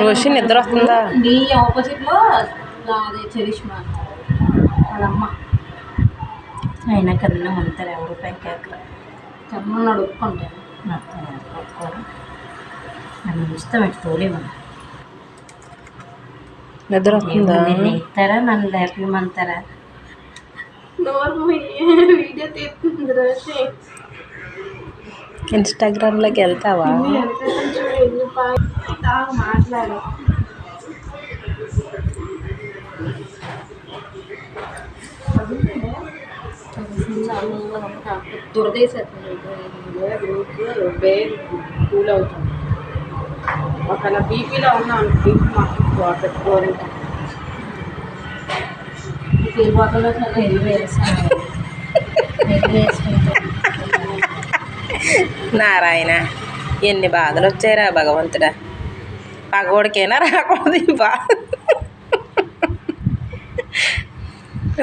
రోషి నిద్ర వస్తుందా? నీ ఆపోజిట్లో అదే చరిష్మా వాళ్ళమ్మ. అయినా కన్నా ఉంటారు ఎవరు పైకి ఒప్పుకుంటాను ఒప్పుకోరు నన్ను ఇష్టం ఎట్టు తోలేమన్నా నిద్ర వస్తుందా? నిన్ను ఇస్తారా నన్ను లేపమంటారా? వీడియో తీస్తుంది ఇన్స్టాగ్రామ్లోకి వెళ్తావా? దురదేశం కూల్ అవుతుంది ఒకవేళ బీపీలో ఉన్నాం బీపీ మాకు ఈ బాటలో చాలా వేస్తాను వేసుకుంటే నారాయణ ఎన్ని బాధలు వచ్చాయిరా భగవంతుడా? పగోడికైనా రాకూడదు ఈ బాధ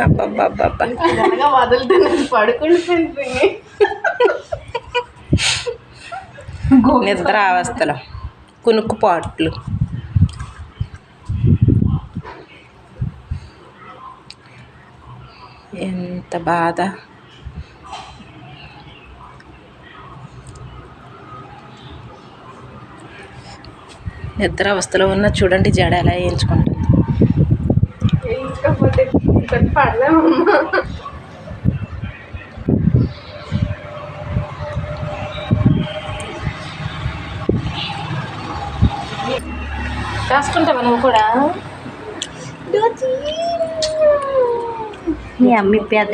అబ్బబ్బబ్బబ్బా. పడుకుంటుంది నిద్ర అవస్థలు కునుక్కు పాట్లు. ఎంత బాధ. నిద్ర అవస్థలో ఉన్న చూడండి జడ ఎలా వేయించుకుంటుంది. రాసుకుంటావా నువ్వు కూడా? మీ అమ్మ పెద్ద